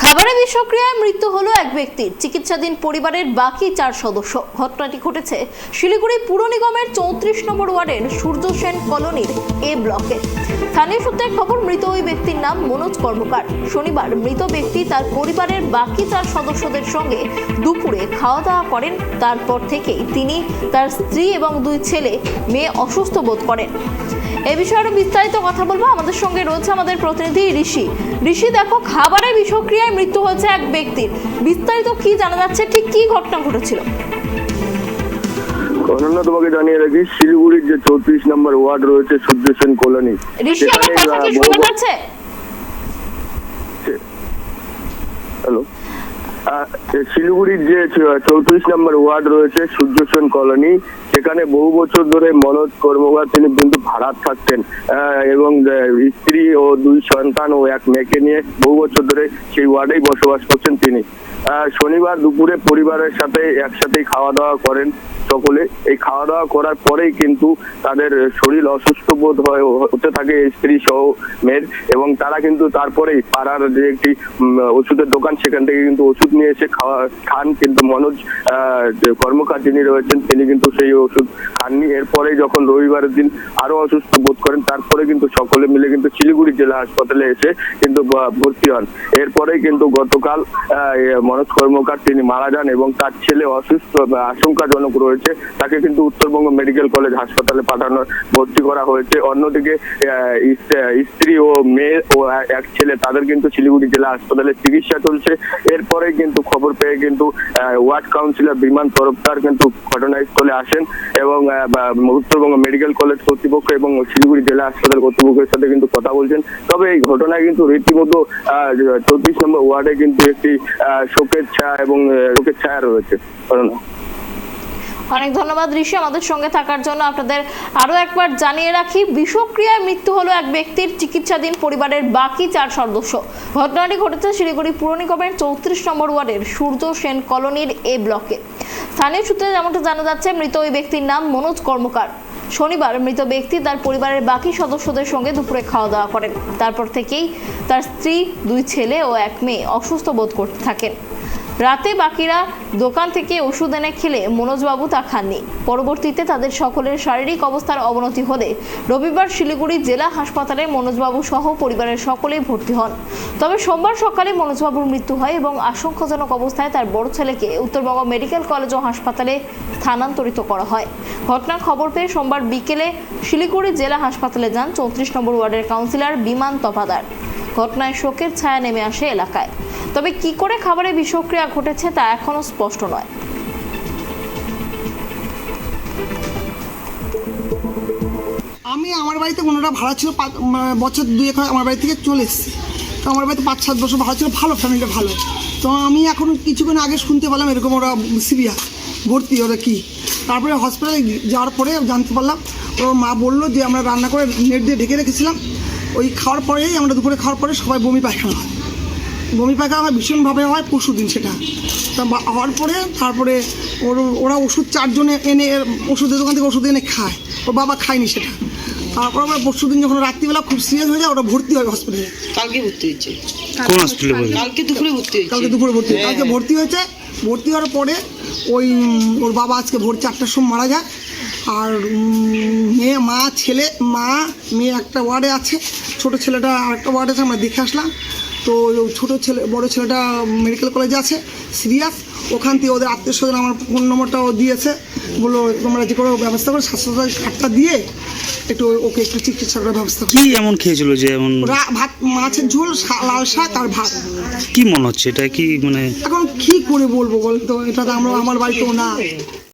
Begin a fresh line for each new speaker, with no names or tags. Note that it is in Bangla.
খাবারে বিষক্রিয়ায় মৃত্যু হলো এক ব্যক্তির। চিকিৎসাধীন পরিবারের বাকি চার সদস্য। ঘটনাটি ঘটেছে শিলিগুড়ি পুর নিগমের চৌত্রিশ নম্বর ওয়ার্ডের সূর্য সেন কলোনির এ ব্লকে। স্থানীয় সূত্রে খবর, মৃত ওই ব্যক্তির নাম মনোজ কর্মকার। শনিবার মৃত ব্যক্তি তার পরিবারের বাকি চার সদস্যদের সঙ্গে দুপুরে খাওয়া দাওয়া করেন। তারপর থেকেই তিনি তার স্ত্রী এবং দুই ছেলে, মেয়ে অসুস্থ বোধ করেন। এ বিষয়ে আরও বিস্তারিত কথা বলব। আমাদের সঙ্গে রয়েছে আমাদের প্রতিনিধি ঋষি। ঋষি, দেখো খাবারের বিষক্রিয়ায় মৃত্যু হয়েছে এক ব্যক্তির বিস্তারিত কি জানা যাচ্ছে? ঠিক কি ঘটনা ঘটেছিল?
অনন্য তোমাকে জানিয়ে রাখি শিলিগুড়ির যে চৌত্রিশ নম্বর ওয়ার্ড রয়েছে সূর্যসেন কলোনি হ্যালো? শিলিগুড়ির যে চৌত্রিশ নম্বর ওয়ার্ড রয়েছে, সূর্যসেন কলোনি, সেখানে বহু বছর ধরে মনোজ কর্মকার, তিনি কিন্তু ভাড়া থাকতেন। এবং স্ত্রী ও দুই সন্তান ও এক মেয়েকে নিয়ে বহু বছর ধরে সেই ওয়ার্ডেই বসবাস করছেন তিনি। শনিবার দুপুরে পরিবারের সাথে একসাথেই খাওয়া দাওয়া করেন সকলে। এই খাওয়া দাওয়া করার পরেই কিন্তু তাদের শরীর অসুস্থ বোধ হতে থাকে স্ত্রী সহ মেয়ের এবং তারা কিন্তু তারপরেই পাড়ার যে একটি ওষুধের দোকান সেখান থেকে কিন্তু ওষুধ নিয়ে এসে খাওয়া খান কিন্তু মনোজ যে কর্মকার যিনি রয়েছেন তিনি কিন্তু সেই ওষুধ খাননি। এরপরে যখন রবিবারের দিন আরও অসুস্থ বোধ করেন তারপরে কিন্তু সকলে মিলে কিন্তু শিলিগুড়ি জেলা হাসপাতালে এসে কিন্তু ভর্তি হন। এরপরে কিন্তু গতকাল আহ, মনোজ কর্মকার তিনি মারা যান এবং তার ছেলে অসুস্থ আশঙ্কাজনক রয়েছে। তাকে কিন্তু উত্তরবঙ্গ মেডিকেল কলেজ হাসপাতালে পাঠানো ভর্তি করা হয়েছে। অন্যদিকে স্ত্রী ও মেয়ে ও এক ছেলে তাদের কিন্তু শিলিগুড়ি জেলা হাসপাতালে চিকিৎসা চলছে। এরপরে কিন্তু খবর পেয়ে কিন্তু ওয়ার্ড কাউন্সিলর বিমান তরফদার কিন্তু ঘটনাস্থলে আসেন এবং উত্তরবঙ্গ মেডিকেল কলেজ কর্তৃপক্ষ এবং শিলিগুড়ি জেলা হাসপাতাল কর্তৃপক্ষের সাথে কিন্তু কথা বলছেন। তবে এই ঘটনায় কিন্তু রীতিমতো চৌত্রিশ নম্বর ওয়ার্ডে কিন্তু একটি আহ, শোকের ছায়া এবং শোকের ছায়া রয়েছে।
অনেক ধন্যবাদ ঋষি, আমাদের সঙ্গে থাকার জন্য আপনাদের আরও একবার জানিয়ে রাখি, বিষক্রিয়ায় মৃত্যু হলো এক ব্যক্তির চিকিৎসাধীন পরিবারের বাকি চার সদস্য। ঘটনাটি ঘটেছে শিলিগুড়ি পুর নিগমের চৌত্রিশ নম্বর ওয়ার্ডের সূর্য সেন কলোনির এ ব্লকে। স্থানীয় সূত্রে যেমনটা জানা যাচ্ছে, মৃত ওই ব্যক্তির নাম মনোজ কর্মকার। শনিবার মৃত ব্যক্তি তার পরিবারের বাকি সদস্যদের সঙ্গে দুপুরে খাওয়া দাওয়া করেন। তারপর থেকেই তার স্ত্রী, দুই ছেলে ও এক মেয়ে অসুস্থ বোধ করতে থাকেন। রাতে বাকিরা দোকান থেকে ওষুধ এনে খেলে মনোজবাবু তা খাননি। পরবর্তীতে তাদের সকলের শারীরিক অবস্থার অবনতি হলে রবিবার শিলিগুড়ি জেলা হাসপাতালে মনোজবাবু সহ পরিবারের সকলেই ভর্তি হন। তবে সোমবার সকালে মনোজবাবুর মৃত্যু হয় এবং আশঙ্কাজনক অবস্থায় তার বড় ছেলেকে উত্তরবঙ্গ মেডিকেল কলেজ ও হাসপাতালে স্থানান্তরিত করা হয়। ঘটনার খবর পেয়ে সোমবার বিকেলে শিলিগুড়ি জেলা হাসপাতালে যান চৌত্রিশ নম্বর ওয়ার্ডের কাউন্সিলর বিমান তপাদার ঘটনায় শোকের ছায়া নেমে আসে এলাকায়। তবে কি করে খাবারে বিষক্রিয়া ঘটেছে তা এখনও স্পষ্ট নয়।
আমি আমার বাড়িতে ওনারা ভাড়া ছিল বছর দুই হয় আমার বাড়ি থেকে চলে এসেছি। তো আমার বাড়িতে পাঁচ, সাত বছর ভাড়া ছিল, ভালো ফ্যামিলিটা ভালো। তো আমি এখন কিছুক্ষণ আগে শুনতে পেলাম এরকম ওরা সিরিয়াস, ভর্তি, ওরা কি? তারপরে হসপিটালে যাওয়ার পরে জানতে পারলাম, ওর মা বলল যে আমরা রান্না করে নেট দিয়ে ঢেকে রেখেছিলাম। ওই খাওয়ার পরেই আমরা দুপুরে খাওয়ার পরে সবাই বমি পায়খানা হয়। বমি পায়খানা হয় ভীষণভাবে হয় পরশু দিন সেটা। তা হওয়ার পরে তারপরে ওর ওরা ওষুধ চারজনে এনে এর ওষুধের দোকান থেকে ওষুধ এনে খায়। ওর বাবা খায়নি সেটা। তারপর আমরা পরশু দিন যখন রাত্রিবেলা খুব সিরিয়াস হয়ে যায় ওরা ভর্তি হয় হসপিটালে
কালকে ভর্তি হয়েছে।
কোন হসপিটালে
কালকে দুপুরে ভর্তি হয়েছে।
কালকে দুপুরে ভর্তি কালকে ভর্তি হয়েছে। ভর্তি হওয়ার পরে ওই ওর বাবা আজকে ভোর চারটার সময় মারা যায়। আর মেয়ে মা ছেলে মা মেয়ে একটা ওয়ার্ডে আছে। ছোট ছেলেটা আরেকটা ওয়ার্ডে আছে আমরা দেখে আসলাম। তো ছোটো ছেলে বড় ছেলেটা মেডিকেল কলেজে আছে সিরিয়াস। ওখান থেকে ওদের আত্মীয় স্বজন আমার ফোন নম্বরটাও দিয়েছে। বলল তোমরা যে কোনো ব্যবস্থা করো স্বাস্থ্য কার্ডটা দিয়ে একটু ওকে একটু চিকিৎসা করার ব্যবস্থা
কি এমন খেয়েছিল যে এমন?
ভাত মাছের ঝোল লাল শাক আর ভাত।
কি মনে হচ্ছে? এটা কি মানে
এখন কি করে বলব বলতো? এটা তো আমরা আমার বাড়িতেও না।